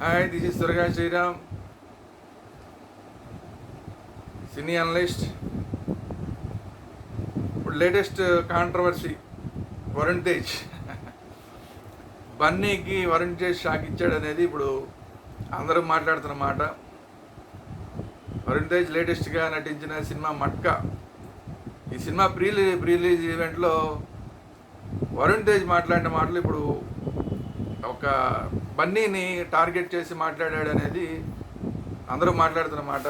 Hi this is Durga Sriram. Cine analyst. ఇప్పుడు latest controversy Varun Tej. బన్నీకి Varun Tej shock ఇచ్చాడు అనేది ఇప్పుడు అందరూ మాట్లాడుతున్న మాట. వరుణ్ తేజ్ లేటెస్ట్గా నటించిన సినిమా మట్కా. ఈ సినిమా ప్రీ ప్రీ రిలీజ్ ఈవెంట్లో వరుణ్ తేజ్ మాట్లాడిన మాటలు ఇప్పుడు ఒక బన్నీని టార్గెట్ చేసి మాట్లాడాడు అనేది అందరూ మాట్లాడుతున్న మాట.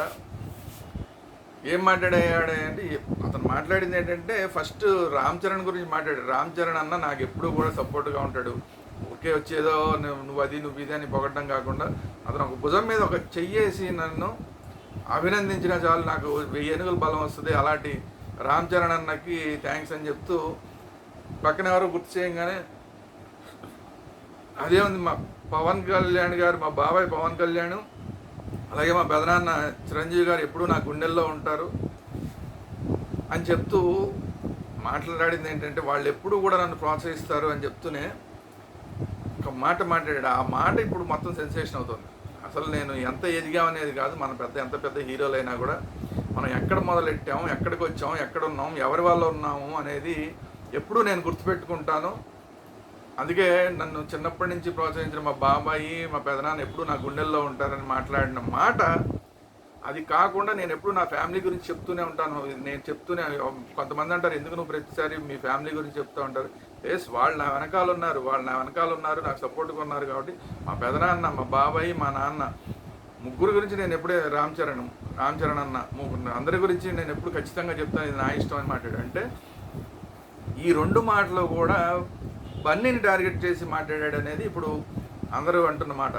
ఏం మాట్లాడాడు అంటే అతను మాట్లాడింది ఏంటంటే ఫస్ట్ రామ్ చరణ్ గురించి మాట్లాడాడు రామ్ చరణ్ అన్న నాకు ఎప్పుడూ కూడా సపోర్ట్గా ఉంటాడు. ఓకే వచ్చేదో నువ్వు నువ్వు అది నువ్వు ఇది అని పొగట్టడం కాకుండా అతను ఒక భుజం మీద ఒక చెయ్యేసి నన్ను అభినందించిన చాలు నాకు వెయ్యి ఏనుగుల బలం వస్తుంది. అలాంటి రామ్ చరణ్ అన్నకి థ్యాంక్స్ అని చెప్తూ పక్కన ఎవరో గుర్తు చేయంగానే అదే ఉంది మా పవన్ కళ్యాణ్ గారు మా బాబాయ్ పవన్ కళ్యాణ్ అలాగే మా పెదనాన్న చిరంజీవి గారు ఎప్పుడూ నా గుండెల్లో ఉంటారు అని చెప్తూ మాట్లాడింది ఏంటంటే వాళ్ళు ఎప్పుడూ కూడా నన్ను ప్రోత్సహిస్తారు అని చెప్తూనే ఒక మాట మాట్లాడాడు. ఆ మాట ఇప్పుడు మొత్తం సెన్సేషన్ అవుతుంది. అసలు నేను ఎంత ఎదిగామనేది కాదు మన పెద్ద ఎంత పెద్ద హీరోలైనా కూడా మనం ఎక్కడ మొదలెట్టాము ఎక్కడికి వచ్చాము ఎక్కడ ఉన్నాము ఎవరి వల్ల ఉన్నాము అనేది ఎప్పుడూ నేను గుర్తుపెట్టుకుంటాను. అందుకే నన్ను చిన్నప్పటి నుంచి ప్రోత్సహించిన మా బాబాయి మా పెదనాన్న ఎప్పుడు నా గుండెల్లో ఉంటారని మాట్లాడిన మాట అది కాకుండా నేను ఎప్పుడు నా ఫ్యామిలీ గురించి చెప్తూనే ఉంటాను. నేను చెప్తూనే కొంతమంది అంటారు ఎందుకు నువ్వు ప్రతిసారి మీ ఫ్యామిలీ గురించి చెప్తూ ఉంటారు? ఎస్ వాళ్ళు నా వెనకాల ఉన్నారు వాళ్ళు నా వెనకాల ఉన్నారు నాకు సపోర్ట్గా ఉన్నారు కాబట్టి మా పెదనాన్న మా బాబాయి మా నాన్న ముగ్గురు గురించి నేను ఎప్పుడే రామ్ చరణ్ రామ్ చరణ్ అన్న ముగ్గురు అందరి గురించి నేను ఎప్పుడు ఖచ్చితంగా చెప్తాను ఇది నా ఇష్టం అని మాట్లాడు అంటే ఈ రెండు మాటలు కూడా బన్నీని టార్గెట్ చేసి మాట్లాడాడు అనేది ఇప్పుడు అందరూ అంటున్నమాట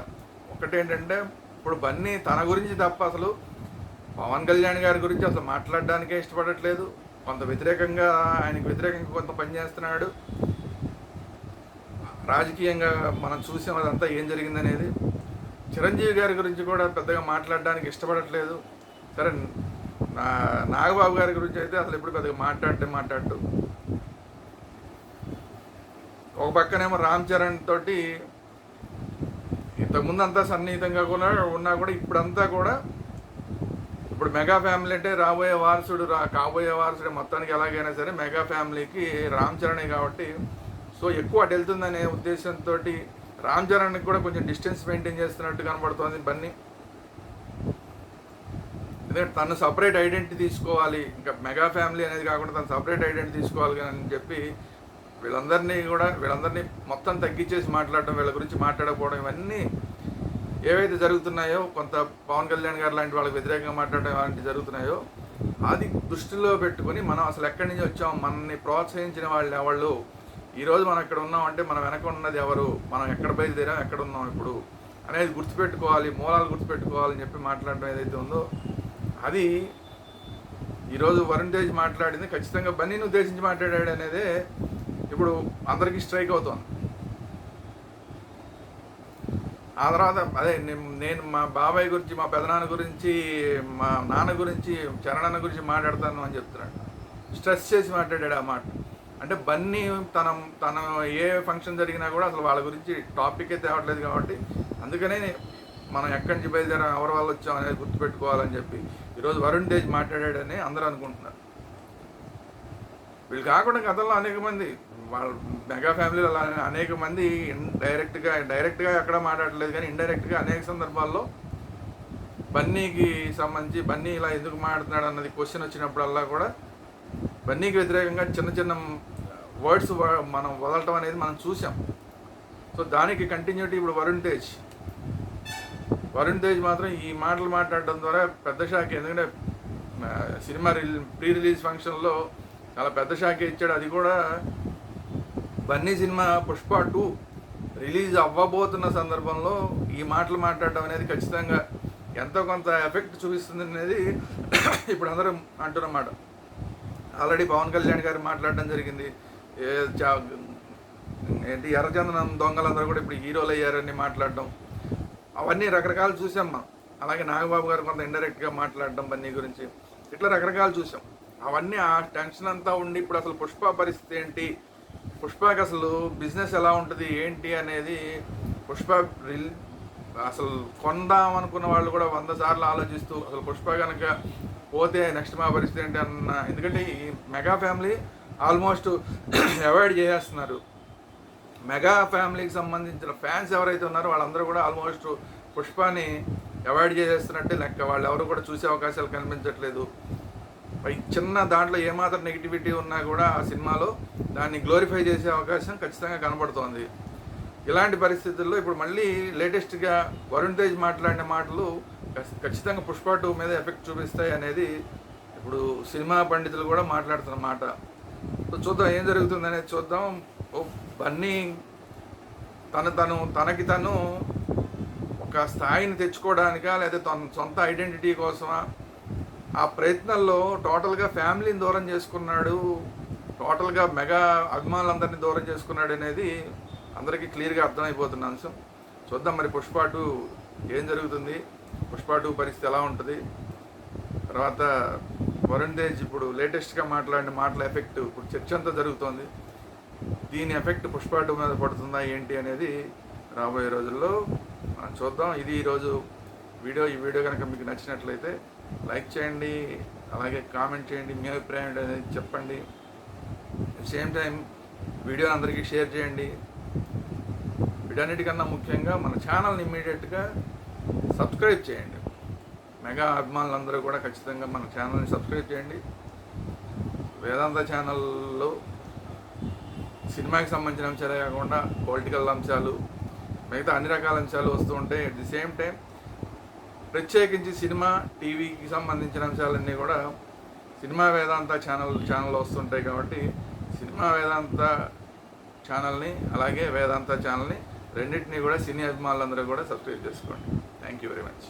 ఒకటేంటంటే ఇప్పుడు బన్నీ తన గురించి తప్ప అసలు పవన్ కళ్యాణ్ గారి గురించి అసలు మాట్లాడడానికే ఇష్టపడట్లేదు. కొంత వ్యతిరేకంగా ఆయనకు వ్యతిరేకంగా కొంత పనిచేస్తున్నాడు రాజకీయంగా మనం చూసాం అదంతా ఏం జరిగిందనేది చిరంజీవి గారి గురించి కూడా పెద్దగా మాట్లాడడానికి ఇష్టపడట్లేదు. సరే నా నాగబాబు గారి గురించి అయితే అసలు ఎప్పుడు పెద్దగా మాట్లాడితే మాట్లాడటం ఒక పక్కనేమో రామ్ చరణ్ తోటి ఇంతకుముందు అంతా సన్నిహితంగా కూడా ఉన్నా కూడా ఇప్పుడంతా కూడా ఇప్పుడు మెగా ఫ్యామిలీ అంటే రాబోయే వారసుడు రా కాబోయే వారసుడు మొత్తానికి ఎలాగైనా సరే మెగా ఫ్యామిలీకి రామ్ చరణే కాబట్టి సో ఎక్కువ అటు వెళ్తుందనే ఉద్దేశంతో రామ్ చరణ్కి కూడా కొంచెం డిస్టెన్స్ మెయింటైన్ చేస్తున్నట్టు కనబడుతోంది బన్నీ. ఎందుకంటే తను సపరేట్ ఐడెంటిటీ తీసుకోవాలి. ఇంకా మెగా ఫ్యామిలీ అనేది కాకుండా తను సపరేట్ ఐడెంటిటీ తీసుకోవాలి అని చెప్పి వీళ్ళందరినీ కూడా వీళ్ళందరినీ మొత్తం తగ్గించేసి మాట్లాడడం వీళ్ళ గురించి మాట్లాడకపోవడం ఇవన్నీ ఏవైతే జరుగుతున్నాయో కొంత పవన్ కళ్యాణ్ గారు లాంటి వాళ్ళకి వ్యతిరేకంగా మాట్లాడడం అలాంటివి జరుగుతున్నాయో అది దృష్టిలో పెట్టుకొని మనం అసలు ఎక్కడి నుంచి వచ్చాం మనల్ని ప్రోత్సహించిన వాళ్ళు ఎవళ్ళు ఈరోజు మనం ఇక్కడ ఉన్నాం అంటే మనం వెనక ఉన్నది ఎవరు మనం ఎక్కడ బయలుదేరాం ఎక్కడ ఉన్నాం ఇప్పుడు అనేది గుర్తుపెట్టుకోవాలి మూలాలు గుర్తుపెట్టుకోవాలని చెప్పి మాట్లాడడం ఏదైతే ఉందో అది ఈరోజు వరుణ్ తేజ్ మాట్లాడింది ఖచ్చితంగా బన్నీని ఉద్దేశించి మాట్లాడాడు అనేదే ఇప్పుడు అందరికీ స్ట్రైక్ అవుతుంది. ఆ తర్వాత అదే నేను- నేను మా బాబాయ్ గురించి మా పెదనాన్న గురించి మా నాన్న గురించి చరణన్న గురించి మాట్లాడతాను అని చెప్తున్నాడు. స్ట్రెస్ చేసి మాట్లాడాడు ఆ మాట. అంటే బన్నీ తన తన ఏ ఫంక్షన్ జరిగినా కూడా అసలు వాళ్ళ గురించి టాపికే తేవట్లేదు కాబట్టి అందుకనే మనం ఎక్కడి నుంచి బయలుదేరాం ఎవరి వాళ్ళు వచ్చాం అనేది గుర్తుపెట్టుకోవాలని చెప్పి ఈరోజు వరుణ్ తేజ్ మాట్లాడాడని అందరూ అనుకుంటున్నారు. వీళ్ళు కాకుండా గతంలో అనేక మంది వాళ్ళ మెగా ఫ్యామిలీలో అలా అనేక మంది డైరెక్ట్గా డైరెక్ట్గా ఎక్కడ మాట్లాడలేదు కానీ ఇండైరెక్ట్గా అనేక సందర్భాల్లో బన్నీకి సంబంధించి బన్నీ ఇలా ఎందుకు మాట్లాడుతున్నాడు అన్నది క్వశ్చన్ వచ్చినప్పుడల్లా కూడా బన్నీకి వ్యతిరేకంగా చిన్న చిన్న వర్డ్స్ మనం వదలటం అనేది మనం చూసాం. సో దానికి కంటిన్యూటీ ఇప్పుడు వరుణ్ తేజ్. వరుణ్ తేజ్ మాత్రం ఈ మాటలు మాట్లాడడం ద్వారా పెద్ద షాక్ ఎందుకంటే సినిమా రిలీ ప్రీ రిలీజ్ ఫంక్షన్లో చాలా పెద్ద షాక్ ఇచ్చాడు. అది కూడా Bunny cinema Pushpa two release అవ్వబోతున్న సందర్భంలో ఈ మాటలు మాట్లాడడం అనేది ఖచ్చితంగా ఎంతో కొంత ఎఫెక్ట్ చూపిస్తుంది అనేది ఇప్పుడు అందరూ అంటున్నమాట ఆల్రెడీ పవన్ కళ్యాణ్ గారు మాట్లాడడం జరిగింది. ఏ చా- ఏంటి ఎర్రచందనం దొంగలందరూ కూడా ఇప్పుడు హీరోలు అయ్యారని మాట్లాడడం. అవన్నీ రకరకాలు చూసాం మనం. అలాగే నాగబాబు గారు కొంత ఇండైరెక్ట్గా మాట్లాడడం బన్నీ గురించి. ఇట్లా రకరకాలు చూసాం అవన్నీ ఆ టెన్షన్ అంతా ఉండి ఇప్పుడు అసలు పుష్ప పరిస్థితి ఏంటి? పుష్పకి అసలు బిజినెస్ ఎలా ఉంటుంది ఏంటి అనేది పుష్ప రిల్ అసలు కొందాం అనుకున్న వాళ్ళు కూడా వంద సార్లు ఆలోచిస్తూ అసలు పుష్ప కనుక పోతే నెక్స్ట్ మా పరిస్థితి ఏంటి అన్న ఎందుకంటే ఈ మెగా ఫ్యామిలీ ఆల్మోస్ట్ అవాయిడ్ చేసేస్తున్నారు. మెగా ఫ్యామిలీకి సంబంధించిన ఫ్యాన్స్ ఎవరైతే ఉన్నారో వాళ్ళందరూ కూడా ఆల్మోస్ట్ పుష్పని అవాయిడ్ చేసేస్తున్నట్టే లెక్క. వాళ్ళు ఎవరు కూడా చూసే అవకాశాలు కనిపించట్లేదు. పై చిన్న దాంట్లో ఏమాత్రం నెగిటివిటీ ఉన్నా కూడా ఆ సినిమాలో దాన్ని గ్లోరిఫై చేసే అవకాశం ఖచ్చితంగా కనబడుతోంది. ఇలాంటి పరిస్థితుల్లో ఇప్పుడు మళ్ళీ లేటెస్ట్గా వరుణ్ తేజ్ మాట్లాడిన మాటలు ఖచ్చితంగా పుష్ప టూ మీద ఎఫెక్ట్ చూపిస్తాయి అనేది ఇప్పుడు సినిమా పండితులు కూడా మాట్లాడుతున్న మాట. చూద్దాం ఏం జరుగుతుంది అనేది చూద్దాం. ఓ బన్నీ తన తను తనకి తను ఒక స్థాయిని తెచ్చుకోవడానికా లేదా తన సొంత ఐడెంటిటీ కోసమా? ఆ ప్రయత్నంలో టోటల్గా ఫ్యామిలీని దూరం చేసుకున్నాడు టోటల్గా మెగా అభిమానులందరినీ దూరం చేసుకున్నాడు అనేది అందరికీ క్లియర్గా అర్థమైపోతున్న అంశం. చూద్దాం మరి పుష్ప ఏం జరుగుతుంది పుష్ప పరిస్థితి ఎలా ఉంటుంది. తర్వాత వరుణ్ తేజ్ ఇప్పుడు లేటెస్ట్గా మాట్లాడిన మాటల ఎఫెక్ట్ ఇప్పుడు చర్చ అంతా జరుగుతోంది. దీని ఎఫెక్ట్ పుష్పాటు టూ మీద పడుతుందా ఏంటి అనేది రాబోయే రోజుల్లో మనం చూద్దాం. ఇది ఈరోజు వీడియో. ఈ వీడియో కనుక మీకు నచ్చినట్లయితే లైక్ చేయండి అలాగే కామెంట్ చేయండి. మీ అభిప్రాయం అనేది చెప్పండి. సేమ్ టైం వీడియోని అందరికీ షేర్ చేయండి. వీటన్నిటికన్నా ముఖ్యంగా మన ఛానల్ని ఇమ్మీడియట్గా సబ్స్క్రైబ్ చేయండి. మెగా అభిమానులందరూ కూడా ఖచ్చితంగా మన ఛానల్ని సబ్స్క్రైబ్ చేయండి. వేదాంత ఛానల్లో సినిమాకి సంబంధించిన అంశాలే కాకుండా పొలిటికల్ అంశాలు మిగతా అన్ని రకాల అంశాలు వస్తూ ఉంటాయి. అట్ ది సేమ్ టైం ప్రత్యేకించి సినిమా టీవీకి సంబంధించిన అంశాలన్నీ కూడా సినిమా వేదాంత ఛానల్ ఛానల్లో వస్తుంటాయి కాబట్టి సినిమా వేదాంత ఛానల్ని అలాగే వేదాంత ఛానల్ని రెండింటినీ కూడా సినీ అభిమానులందరూ కూడా సబ్స్క్రైబ్ చేసుకోండి. Thank you very much